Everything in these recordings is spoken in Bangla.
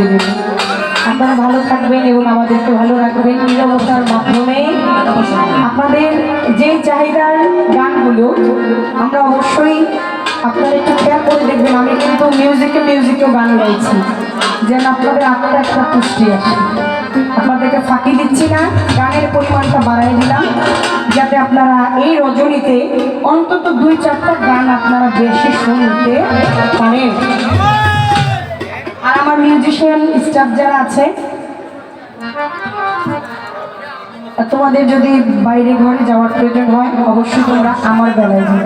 আলহামদুলিল্লাহ আপনারা ভালো থাকবেন এবং আমাদেরকে ভালো রাখবেন নিরবতার মাধ্যমে। আপনাদের যে চাহিদার গানগুলো, আমরা অবশ্যই আপনারা একটু খেয়াল করে দেখবেন। আমি কিন্তু মিউজিকে মিউজিকেও গান গাইছি। যেন আপনাদের আত্মার একটা পুষ্টি আসে। আপনাদেরকে ফাঁকি দিচ্ছি না। গানের পরিমাণটা বাড়াই দিলাম। যাতে আপনারা এই রজনীতে অন্তত দুই চারটা গান আপনারা বেশি শুনতে পারেন। আমার মিউজিশিয়ান স্টাফ যারা আছে, তোমাদের যদি বাইরে ঘরে যাওয়ার প্রয়োজন হয়, অবশ্যই তোমরা আমার বেলায় যাবে।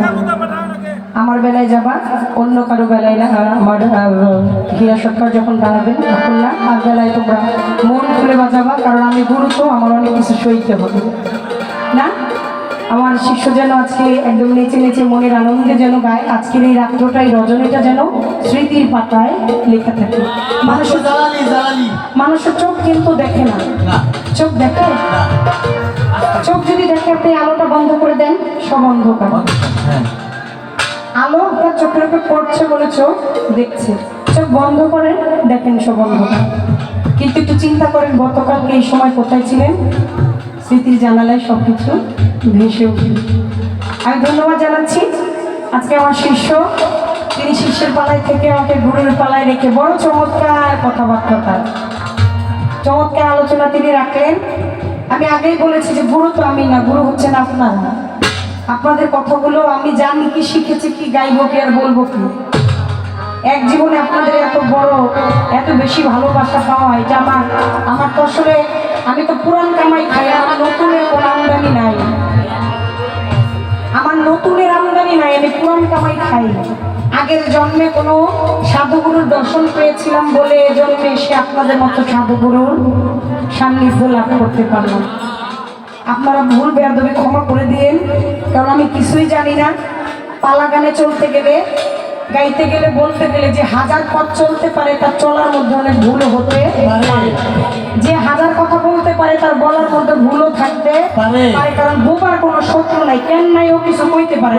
আমার বেলায় যাবা, অন্য কারও বেলায় না আমার হীরা সরকার যখন দাঁড়াবেন তখন না, আর বেলায় তোমরা মন খুলে বাজাবা, কারণ আমি গুরু তো আমার অনেক কিছু সইতে হবে। না? আমার শিষ্য যেন আজকে একদম নেচে নেচে মনের আনন্দে যেন গায় আজকের এই রাত্রটাই রজনীটা যেন স্মৃতির পাতায় লেখা থাকে। মানুষের মানুষের চোখ কিন্তু দেখে না। না। চোখ দেখে? চোখ যদি দেখে আপনি আলোটা বন্ধ করে দেন সব অন্ধকার। হ্যাঁ। আলো আপনার চোখের উপর পড়ছে বলে চোখ দেখছে। চোখ বন্ধ করেন দেখেন সব অন্ধকার। কিন্তু একটু চিন্তা করেন গতকালকে এই সময় কোথায় ছিলেন? স্মৃতির জানালায় সব কিছু ভেসে উঠল। আমি ধন্যবাদ জানাচ্ছি। আজকে আমার শিষ্য, তিনি শিষ্যের পালায় থেকে আমাকে গুরুর পালায় রেখে বড় চমৎকার কথাবার্তা তার। চমৎকার আলোচনা তিনি রাখলেন। আমি আগেই বলেছি যে গুরু তো আমি না, গুরু হচ্ছেন আপনারা। আপনাদের কথাগুলো আমি জানি, কি শিখেছি, কি গাইবো, কি আর বলব কি। এক জীবনে আপনাদের এত বড়, এত বেশি ভালোবাসা পাওয়া এটা আমার আমার তো আসলে আমি তো পুরান কামাই খাই, আমার নতুনের কোনো আমদানি নাই। আমার নতুনের আমদানি নাই, আমি পুরান কামাই খাই। আগের জন্মে কোনো সাধুগুরুর দর্শন পেয়েছিলাম বলে এ জন্মে এসে আপনাদের মতো সাধুগুরুর সান্নিধ্য লাভ করতে পারলাম। আপনারা ভুল বেয়াদবি ক্ষমা করে দিয়েন, কারণ আমি কিছুই জানি না। পালা গানে চলতে গেলে গাইতে গেলে বলতে গেলে যে হাজার পথ চলতে পারে তার চলার মধ্যে অনেক ভুলও হতে পারে। যে হাজার কথা বলতে পারে তার বলার মধ্যে ভুলও থাকতে পারে। কারণ বোবার কোনো শত্রু নাই কেন নাই ও কিছু কইতে পারে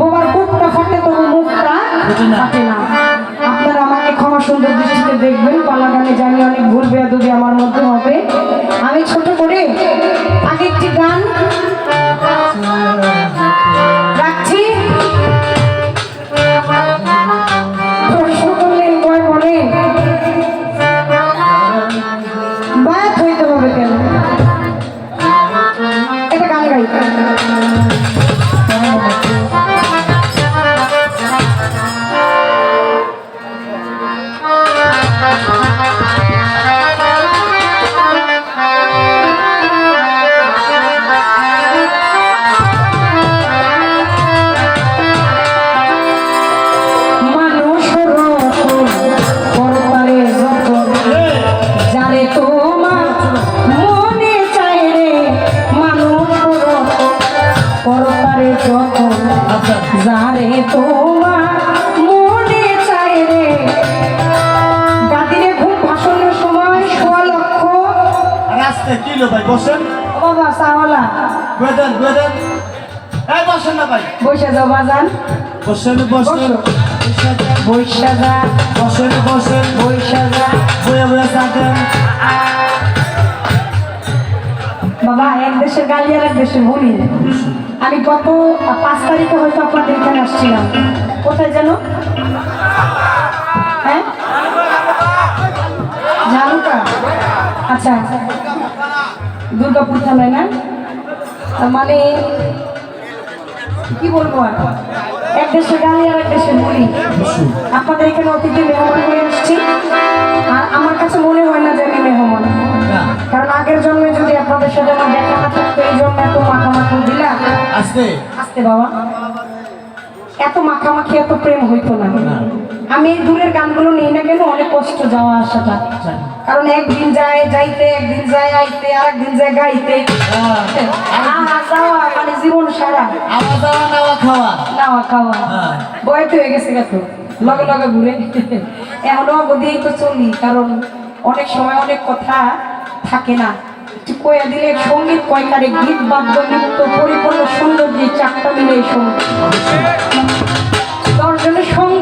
বোবার বুকটা ফাটে তবু মুখটা ফাটে না। ফাটে না। আপনারা আমাকে ক্ষমা সুন্দর দৃষ্টিতে দেখবেন পালা গানে জানি অনেক ভুল বেয়াদবি আমার মধ্যে হবে। আমি ছোট করে আগে একটি গান বসে বাজান বসেন বসেন। বৈশা যা বসেন বসেন। বৈশা যা বয়ে বয়ে থাকেন বাবা এক দেশের গালি আর এক দেশের বলি। আমি গত পাঁচ তারিখে হয়তো আপনাদের এখানে আসছিলাম। কোথায় যেন? হ্যাঁ? ঝালুকা। আচ্ছা। দুর্গাপুর থানায় না? মানে কি বলব আর এক দেশে গালি আর এক দেশে বলি। আপনাদের এখানে অতিথি মেহমান হয়ে আসছি আর আমার কাছে মনে হয় না যে আমি মেহমান। কারণ আগের জন্মে যদি আপনাদের সাথে আমার দেখা না থাকতো এই জন্য এত মাখামাখি দিলাম। আসতে। আসতে বাবা। এত মাখামাখি এত প্রেম হইতো না। আমি এই দূরের গানগুলো নিই না কেন? অনেক কষ্ট যাওয়া আসাটা কারণ একদিন যায় যাইতে একদিন যায় আইতে আর একদিন যায় গাইতে। হ্যাঁ। মানে জীবন সারা। নাওয়া খাওয়া। নাওয়া খাওয়া। হ্যাঁ। বয়স হয়ে গেছে গেছো লগে লগে ঘুরে। এখনও দিয়েই তো চলি কারণ অনেক সময় অনেক কথা থাকে না। কয়া দিলে সংগীত কয়কারে গীত বাদ্য নৃত্য পরিপূর্ণ সৌন্দর্য চারটা মিলে সংগীত। দশজনের সঙ্গ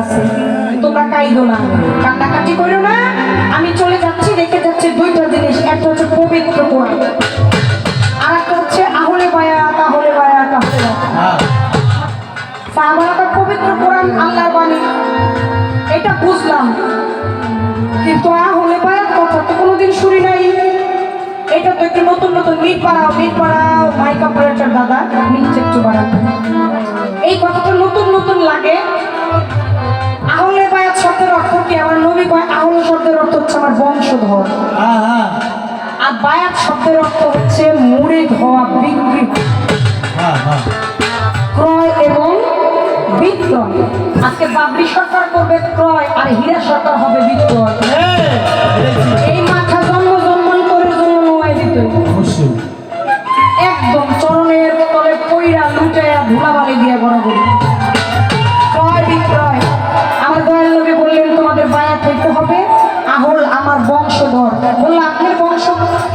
আছে। তোমরা কাইদো না, কান্নাকাটি করো না। আমি চলে যাচ্ছি, রেখে যাচ্ছি দুইটা জিনিস। একটা হচ্ছে পবিত্র কোরআন। আর একটা হচ্ছে আহলে বায়া তাহলে বায়া তাহলে সাহাবারা পবিত্র কোরআন আল্লাহর বাণী। এটা বুঝলাম। কিন্তু আ হলে বায়াত কথা তো কোনোদিন শুনি নাই। এটা তো একটু নতুন নতুন মিট বাড়াও মিট বাড়াও মাইক অপারেটর দাদা নিচে একটু বাড়াও এই কথাটা নতুন নতুন লাগে। আহলে বায়াত শব্দের অর্থ কি? আমার নবী কয় আহলে শব্দের অর্থ হচ্ছে আমার বংশধর। হ্যাঁ হ্যাঁ আর বায়াত শব্দের অর্থ হচ্ছে মুড়ে ধোয়া বিক্রি। হ্যাঁ হ্যাঁ ক্রয় এবং বিক্রয়। আজকে বাবরি সরকার করবে ক্রয় আর হীরা সরকার হবে বিক্রয়। এই, এই মাথা জন্ম জন্মান করে জন্ম নোয়াই দিত। একদম চরণের তলে কইরা লুটাইয়া ধুলাবালি দিয়ে বরাবর বলল আপনার বংশ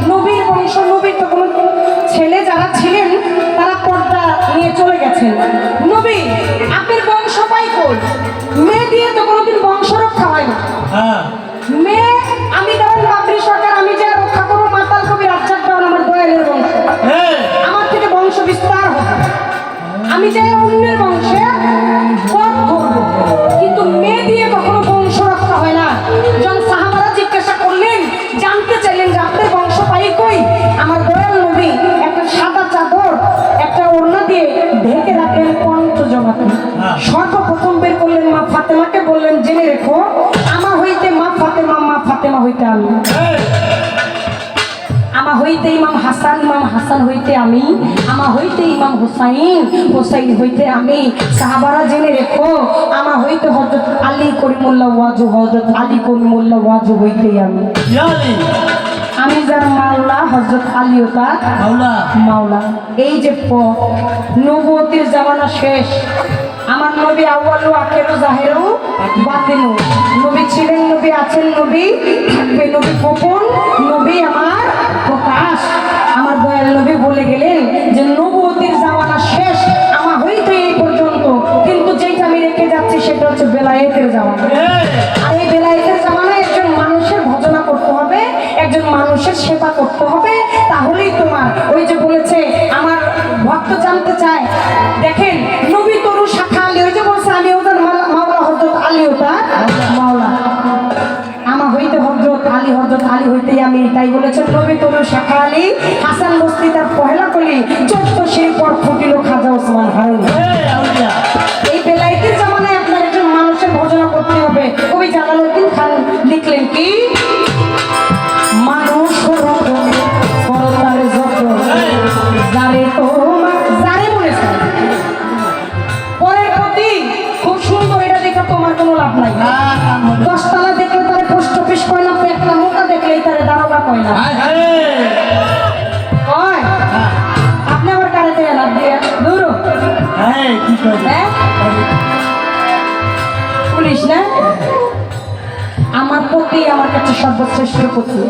নবীর বংশ নবীর তো কোনো ছেলে যারা ছিলেন তারা পর্দা নিয়ে চলে গেছেন। নবী আপনার বংশ পাই কই? মেয়ে দিয়ে তো কোনোদিন বংশ রক্ষা হয় না। হ্যাঁ। মেয়ে আমি ধরেন বাবরি সরকার আমি যে রক্ষা করব মাতাল কবি রাজ্জাক দেওয়ান আমার দয়ালের বংশ। এই, আমার থেকে বংশ বিস্তার হবে। আমি চাই অন্যের বংশে হইতে আমি আমা হইতে ইমাম হাসান ইমাম হাসান হইতে আমি আমা হইতে ইমাম হুসাইন হুসাইন হইতে আমি। সাহাবারা জেনে রেখো আমা হইতে হজরত আলী করিমুল্লাহ ওয়াজু হজরত আলী করিমুল্লাহ ওয়াজু হইতে আমি। আমি যার মাওলা হজরত আলীও তার মাওলা, মাওলা। এই যে পথ নবতির জামানা শেষ। আমার নবী আউয়ালু আখেরু জাহেরু বাতিনু। নবী ছিলেন নবী, আছেন নবী, থাকবে নবী গোপন, নবী আমার প্রকাশ। আমার দয়াল নবী বলে গেলেন যে নবতির জামানা শেষ আমার হইতে এই পর্যন্ত। কিন্তু যেটা আমি রেখে যাচ্ছি, সেটা হচ্ছে বেলায়েতের জামানা। আর এই বেলায়েতের জামানায় একজন মানুষের ভজনা করতে হবে, একজন মানুষের সেবা করতে হবে। তাহলেই তোমার ওই যে বলেছে, আমার ভক্ত জানতে চায়, দেখেন, নবী তরু আলী হজরত আলী হইতেই আমি তাই বলেছেন নবী তোর শাখা আলী, হাসান বস্তি তার পহেলা কলি, চোদ্দ সেই পর ফুটিল খাজা ওসমান হারুন সর্বশ্রেষ্ঠ প্রতি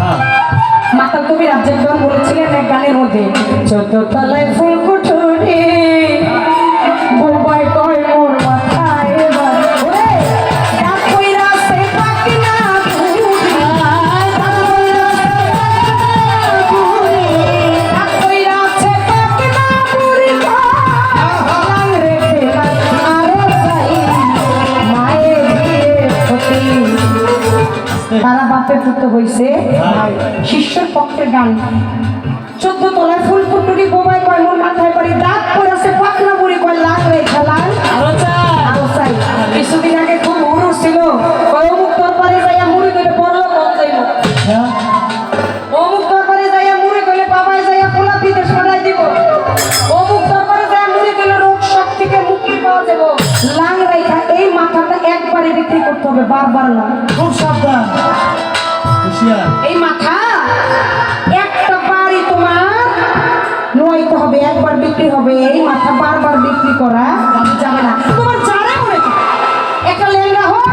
হ্যাঁ, মাতাল কবি রাজ্জাকগণ বলেছিলেন এক গানের মধ্যে চোদ্দ তলায় ফুল পুত্র হইছে। ভাই শিষ্যর পক্ষের গান। চোদ্দ তলায় ফুল ফুটুরি বোবাই কয় মোর মাথায় পড়ি দাঁত পড়েছে পাখনা বুড়ি কয় লাখ রে খেলার। কিছুদিন আগে খুব হুড়ুর ছিল। কয় অমুক তরবারে যাইয়া মুড়ি কইলে পড়ল কম যাইব। হ্যাঁ, অমুক তরবারে যাইয়া মুড়ি কইলে বাবাই যাইয়া পোলা বিদেশ পাঠাই দিব। অমুক তরবারে যাইয়া মুড়ি কইলে রোগ শোক থেকে মুক্তি পাওয়া যাব। লাং রাইখা এই মাথাটা একবারে বিক্রি করতে হবে বারবার না খুব সাবধান। এই মাথা, একটা বাড়ি তোমার নয়তে হবে, একবার বিক্রি হবে, এই মাথা বারবার বিক্রি করা যাবে না। তোমার যারা মনে একটা লেনরা হোক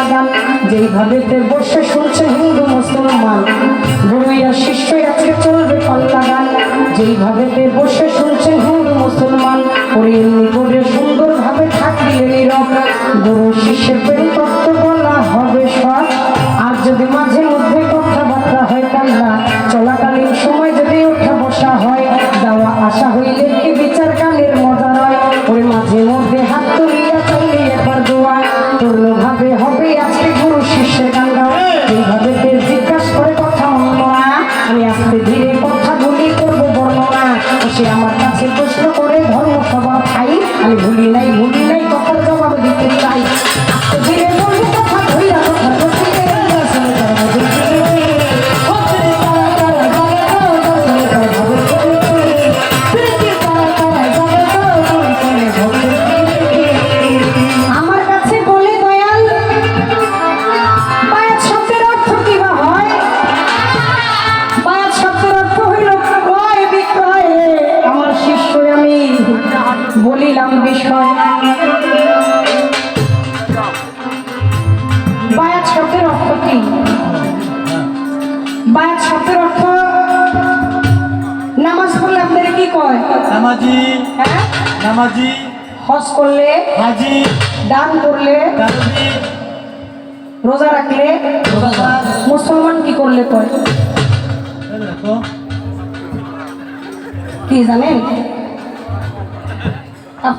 লাগান যেইভাবে বসে শুনছে হিন্দু, মুসলমান। গুরুইয়া শিষ্যই আজকে চলবে ফল লাগান যেইভাবে বসে শুনছে হিন্দু, মুসলমান। ওরে করে সুন্দরভাবে থাকবে নীরব। গুরু শিষ্যের প্রেম তত্ত্ব বলা হবে সব আর যদি মাঝে মধ্যে কথাবার্তা হয় তাই না চলাকালীন সময় যদি ওঠা বসা হয়, দেওয়া আশা হইলে কি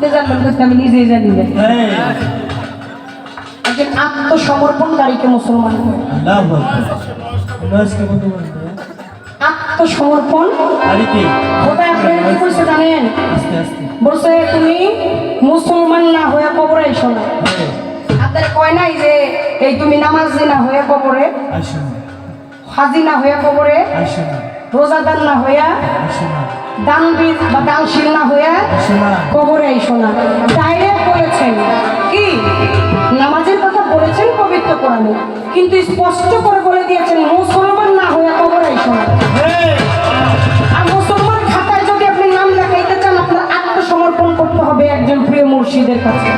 আপনি জানবেন আমি নিজেই জানি না একজন আত্মসমর্পণকারীকে মুসলমান আপনি বলছে তুমি মুসলমান না হয়ে কবরে আপনার কয় নাই যে এই তুমি নামাজ না হয়ে কবরে? হাজি না হয়ে কবরে? রোজাদার না হইয়া? দানবিদ বা দানশীল না হয়ে কবরে আইসো না ডাইরেক্ট বলেছেন। কি? নামাজের কথা বলেছেন পবিত্র কোরআনে। কিন্তু স্পষ্ট করে বলে দিয়েছেন মুসলমান না হয়ে কবরে আইসো আর মুসলমান খাতায় যদি আপনি নাম লেখাইতে চান আপনার আত্মসমর্পণ করতে হবে একজন প্রিয় মুর্শিদের কাছে।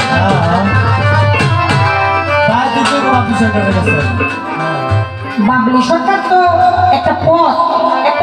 বাবলি সরকার তো একটা পথ